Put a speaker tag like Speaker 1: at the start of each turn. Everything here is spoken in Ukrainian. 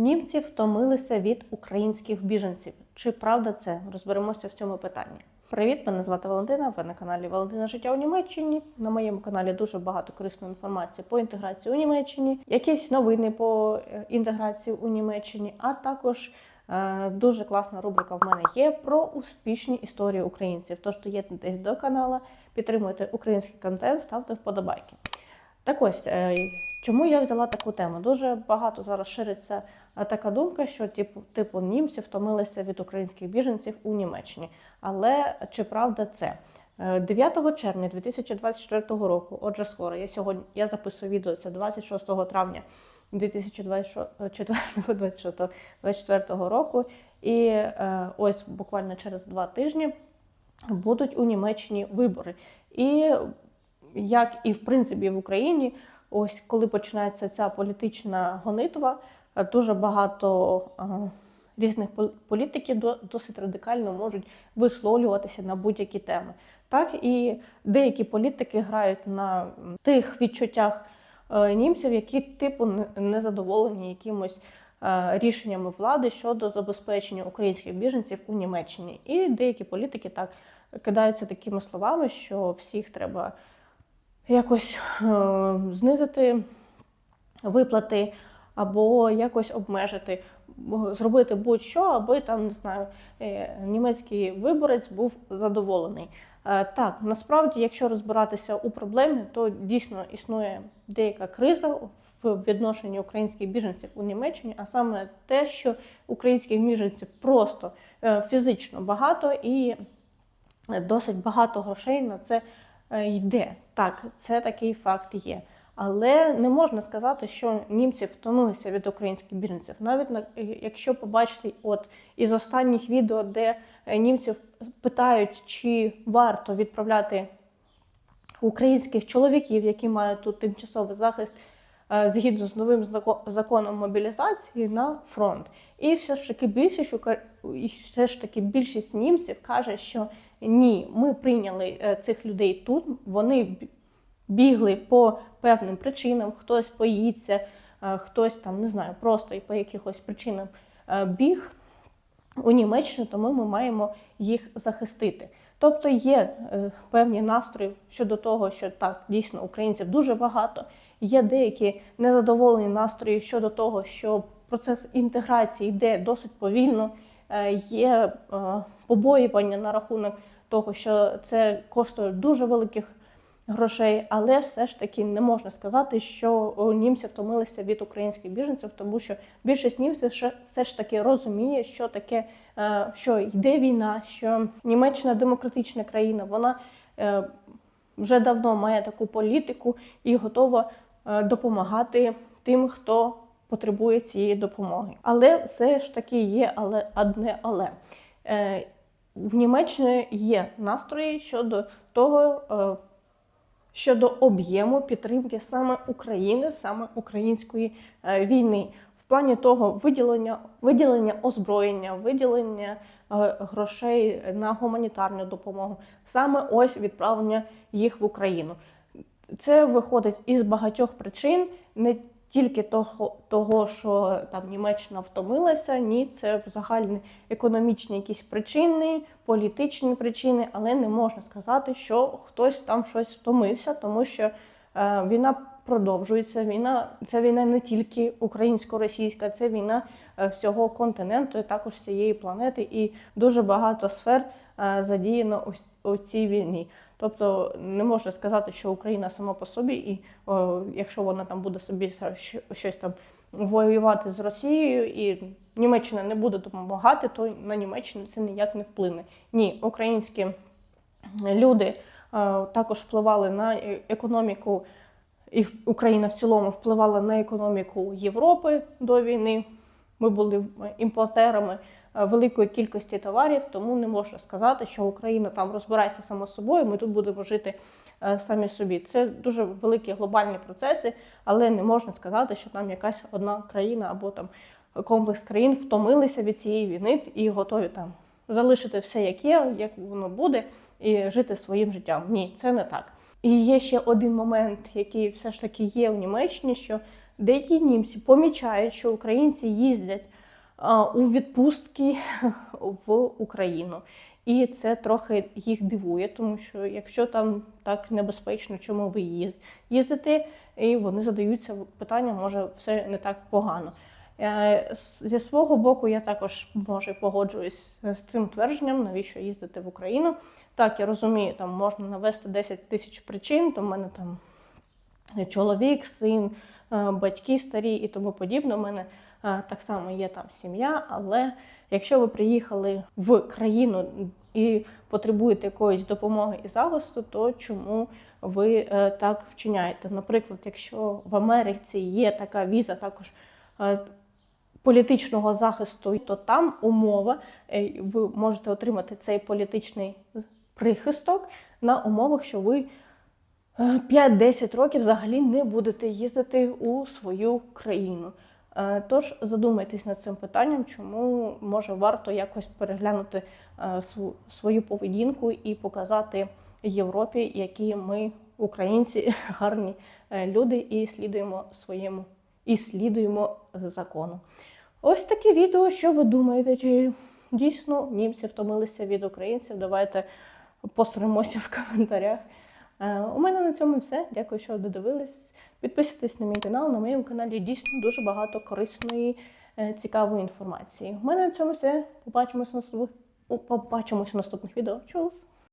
Speaker 1: Німці втомилися від українських біженців. Чи правда це? Розберемося в цьому питанні. Привіт, мене звати Валентина. Ви на каналі Валентина Життя у Німеччині. На моєму каналі дуже багато корисної інформації по інтеграції у Німеччині, якісь новини по е, інтеграції у Німеччині, а також е, дуже класна рубрика в мене є про успішні історії українців. Тож доєднуйтесь до каналу, підтримуйте український контент, ставте вподобайки. Так ось, е, чому я взяла таку тему? Дуже багато зараз шириться е, така думка, що типу, типу німці втомилися від українських біженців у Німеччині. Але чи правда це? Е, 9 червня 2024 року, отже, скоро, я сьогодні я записую відео, це 26 травня 2024 року. І е, ось буквально через два тижні будуть у Німеччині вибори. І як і в принципі в Україні, ось коли починається ця політична гонитва, е, дуже багато е, різних політиків до- досить радикально можуть висловлюватися на будь-які теми. Так і деякі політики грають на тих відчуттях е, німців, які типу не- задоволені якимось рішеннями влади щодо забезпечення українських біженців у Німеччині. І деякі політики так кидаються такими словами, що всіх треба якось е, знизити виплати або якось обмежити, зробити будь-що, аби там не знаю, е, німецький виборець був задоволений. Е, Так, насправді, якщо розбиратися у проблемі, то дійсно існує деяка криза в відношенні українських біженців у Німеччині, а саме те, що українських біженців просто е, фізично багато і досить багато грошей на це е, йде. Так, це такий факт є. Але не можна сказати, що німці втомилися від українських біженців. Навіть на- е, якщо побачити, от із останніх відео, де е, німців питають, чи варто відправляти українських чоловіків, які мають тут тимчасовий захист, е, згідно з новим законом мобілізації на фронт. І все ж таки більшість ука- і все ж таки більшість німців каже, що ні, ми прийняли е, цих людей тут. Вони бігли по певним причинам, хтось боїться, е, хтось там не знаю, просто і по якихось причинам е, біг у Німеччину, тому ми маємо їх захистити. Тобто є е, певні настрої щодо того, що так дійсно українців дуже багато. Є деякі незадоволені настрої щодо того, що процес інтеграції йде досить повільно. Е, Є е, побоювання на рахунок того, що це коштує дуже великих грошей, але все ж таки не можна сказати, що німці втомилися від українських біженців, тому що більшість німців все ж таки розуміє, що таке, е, що йде війна, що Німеччина демократична країна, вона вже давно має таку політику і готова допомагати тим, хто потребує цієї допомоги. Але все ж таки є але одне але. Е, В Німеччині є настрої щодо того, е, щодо об'єму підтримки саме України, саме української е, війни. В плані того виділення, виділення озброєння, виділення е, грошей на гуманітарну допомогу, саме ось відправлення їх в Україну. Це виходить із багатьох причин, не тільки того, того, що там Німеччина втомилася, ні, це взагалі економічні якісь причини, політичні причини, але не можна сказати, що хтось там щось втомився, тому що е, війна продовжується. Війна це війна не тільки українсько-російська, це війна е, всього континенту, і також всієї планети, і дуже багато сфер е, задіяно у, у цій війні. Тобто не можна сказати, що Україна сама по собі, і о, якщо вона там буде собі щось там воювати з Росією, і Німеччина не буде допомагати, то на Німеччину це ніяк не вплине. Ні, українські люди е, також впливали на економіку, і Україна в цілому впливала на економіку Європи до війни. Ми були імпортерами великої кількості товарів, тому не можна сказати, що Україна там розбирається само собою. Ми тут будемо жити е, самі собі. Це дуже великі глобальні процеси, але не можна сказати, що там якась одна країна або там комплекс країн втомилися від цієї війни і готові там залишити все, як є, як воно буде, і жити своїм життям. Ні, це не так. І є ще один момент, який все ж таки є в Німеччині, що деякі німці помічають, що українці їздять у відпустки в Україну. І це трохи їх дивує, тому що якщо там так небезпечно, чому ви їздите, і вони задаються питанням, може, все не так погано. Е, Зі свого боку, я також може погоджуюсь з цим твердженням, навіщо їздити в Україну. Так, я розумію, там можна навести 10 тисяч причин, то в мене там чоловік, син, е, батьки старі і тому подібне. У мене е, так само є там сім'я, але якщо ви приїхали в країну і потребуєте якоїсь допомоги і захисту, то чому ви е, так вчиняєте? Наприклад, якщо в Америці є така віза, також е, політичного захисту, то там умова, е, ви можете отримати цей політичний прихисток на умовах, що ви е, 5-10 років взагалі не будете їздити у свою країну. Е, Тож задумайтесь над цим питанням, чому може варто якось переглянути е, свою поведінку і показати Європі, які ми, українці, гарні е, люди, і слідуємо своєму і слідуємо закону. Ось таке відео. Що ви думаєте? Чи дійсно німці втомилися від українців? Давайте посремося в коментарях. Е, У мене на цьому все. Дякую, що додивились. Підписуйтесь на мій канал. На моєму каналі дійсно дуже багато корисної, е, цікавої інформації. У мене на цьому все. Побачимось на наступних, побачимось в наступних відео. Чус!